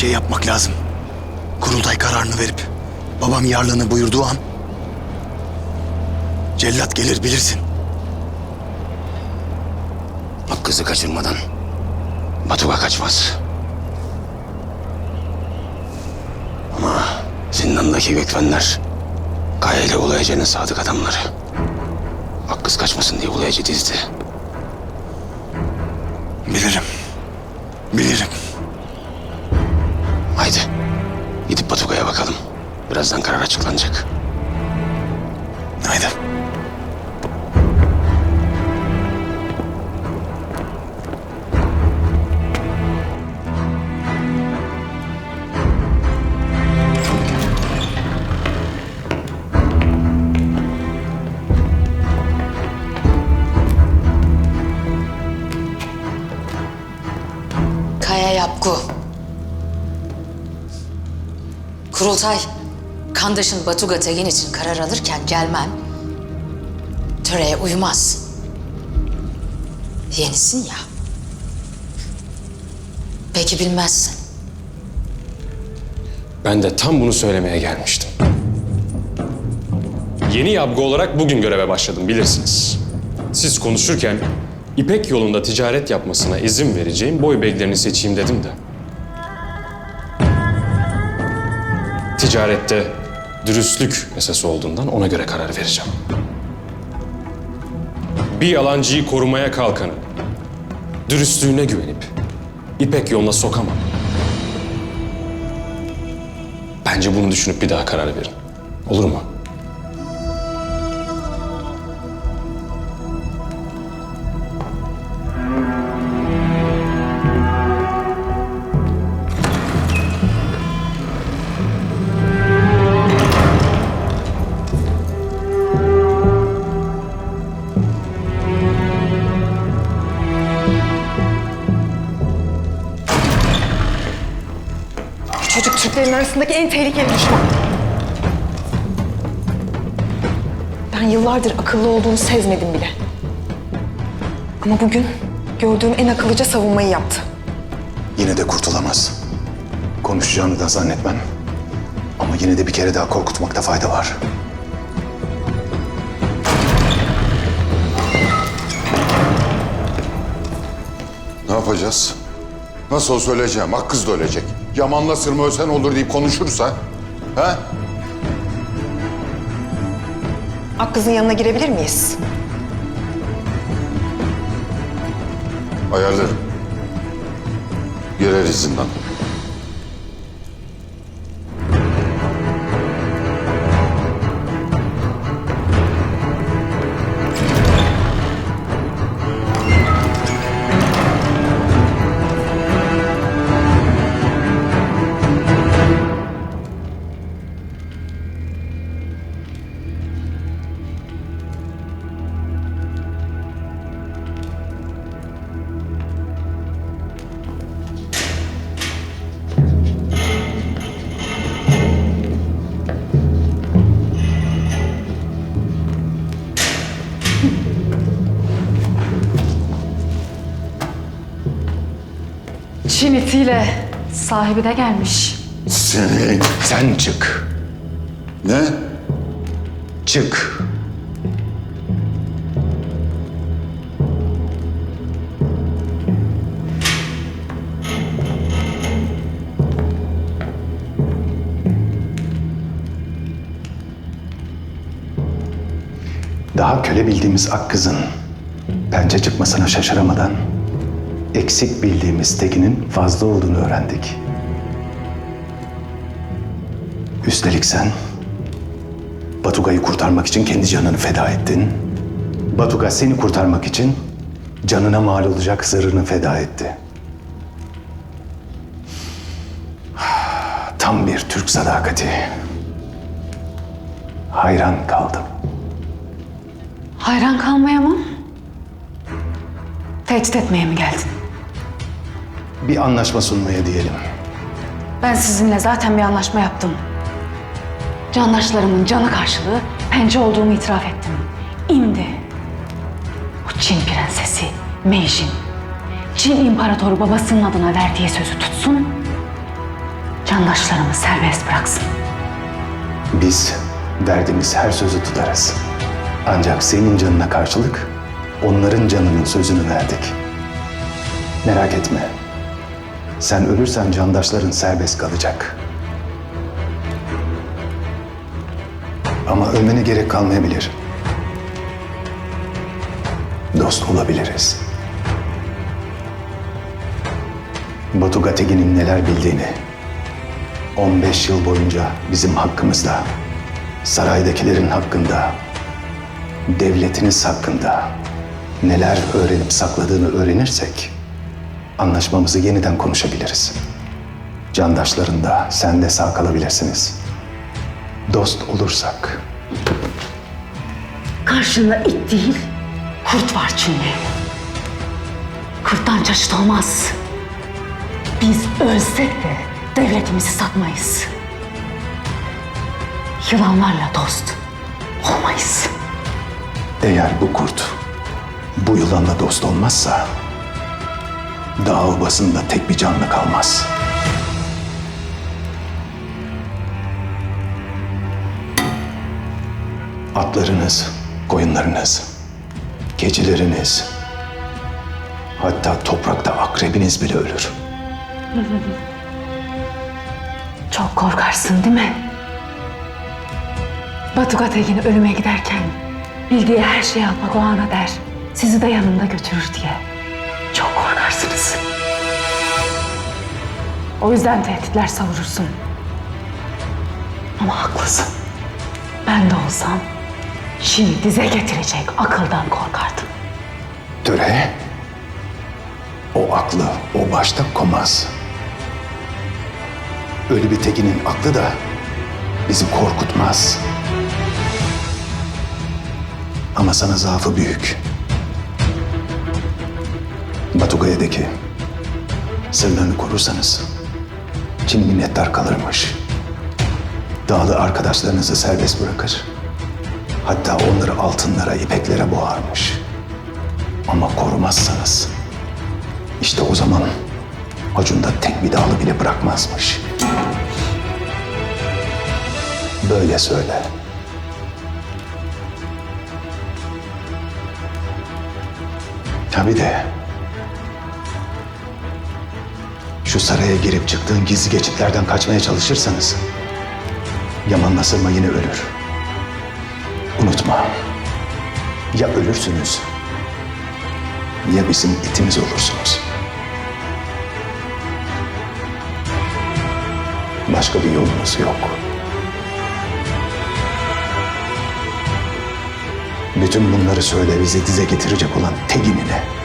şey yapmak lazım. Kurultay kararını verip babam yarlığını buyurduğu an cellat gelir bilirsin. Bak kızı kaçırmadan Batuga kaçmaz. Ama zindandaki gökmenler Kaya ile Ulayacı'nın sadık adamları. Bak kız kaçmasın diye Ulayacı dizdi. Bilirim. Bilirim. Haydi gidip Batuga'ya bakalım. Birazdan karar açıklanacak. Haydi. Kaya Yapgu. Kurultay, Kandaş'ın Batuga Tekin için karar alırken gelmen töreye uymaz. Yenisin ya. Peki bilmezsin. Ben de tam bunu söylemeye gelmiştim. Yeni yabgu olarak bugün göreve başladım bilirsiniz. Siz konuşurken İpek yolunda ticaret yapmasına izin vereceğim boy beglerini seçeyim dedim de. Ticarette dürüstlük esası olduğundan ona göre karar vereceğim. Bir yalancıyı korumaya kalkanı, dürüstlüğüne güvenip İpek yoluna sokamam. Bence bunu düşünüp bir daha karar verin. Olur mu? Arasındaki en tehlikeli düşman. Ben yıllardır akıllı olduğunu sezmedim bile. Ama bugün gördüğüm en akıllıca savunmayı yaptı. Yine de kurtulamaz. Konuşacağını da zannetmem. Ama yine de bir kere daha korkutmakta fayda var. Ne yapacağız? Nasıl olsa öleceğim. Ak kız da ölecek. Yaman'la Sırma ölsen olur deyip konuşursa. He? Akkız'ın yanına girebilir miyiz? Ayarlarım. Gireriz zindan. Çin itiyle sahibi de gelmiş. Seni. Sen çık. Ne? Çık. Daha köle bildiğimiz Akkız'ın pence çıkmasına şaşıramadan eksik bildiğimiz Tekin'in fazla olduğunu öğrendik. Üstelik sen Batuga'yı kurtarmak için kendi canını feda ettin. Batuga seni kurtarmak için canına mal olacak zırhını feda etti. Tam bir Türk sadakati. Hayran kaldım. Hayran kalmaya mı? Tehdit etmeye mi geldin? Bir anlaşma sunmaya diyelim. Ben sizinle zaten bir anlaşma yaptım. Candaşlarımın canı karşılığı pençe olduğumu itiraf ettim. İmdi. O Çin prensesi Meijin, Çin imparatoru babasının adına verdiği sözü tutsun candaşlarımı serbest bıraksın. Biz verdiğimiz her sözü tutarız. Ancak senin canına karşılık onların canının sözünü verdik. Merak etme. Sen ölürsen candaşların serbest kalacak. Ama ölmene gerek kalmayabilir. Dost olabiliriz. Batu Gategin'in neler bildiğini, 15 yıl boyunca bizim hakkımızda, saraydakilerin hakkında, devletiniz hakkında neler öğrenip sakladığını öğrenirsek anlaşmamızı yeniden konuşabiliriz. Candaşların da sen de sağ kalabilirsiniz. Dost olursak Karşında it değil, kurt var çünkü. Kurttan çeşit olmaz. Biz ölsek de devletimizi satmayız. Yılanlarla dost olmayız. eğer bu kurt bu yılanla dost olmazsa dağ obasında tek bir canlı kalmaz. Atlarınız, koyunlarınız, keçileriniz, hatta toprakta akrebiniz bile ölür. Çok korkarsın değil mi? Batu Gategin ölüme giderken bildiği her şeyi atmak o ana der. Sizi de yanında götürür diye. Çok korkarsınız. O yüzden tehditler savurursun. Ama haklısın. Ben de olsam şimdi dize getirecek akıldan korkardım. Töre, o aklı o başta komaz. Ölü bir tekinin aklı da bizi korkutmaz. Ama sana zaafı büyük. Batugaya'daki sırlarını korursanız Çin minnettar kalırmış. Dağlı arkadaşlarınızı serbest bırakır. Hatta onları altınlara, ipeklere boğarmış. Ama korumazsanız işte o zaman Acun'da tek bir dağlı bile bırakmazmış. Böyle söyle. Tabii de şu saraya girip çıktığın gizli geçitlerden kaçmaya çalışırsanız Yaman Sırma yine ölür. Unutma. Ya ölürsünüz ya bizim itimiz olursunuz. Başka bir yolunuz yok. Bütün bunları söyle bizi dize getirecek olan Tegin'ine.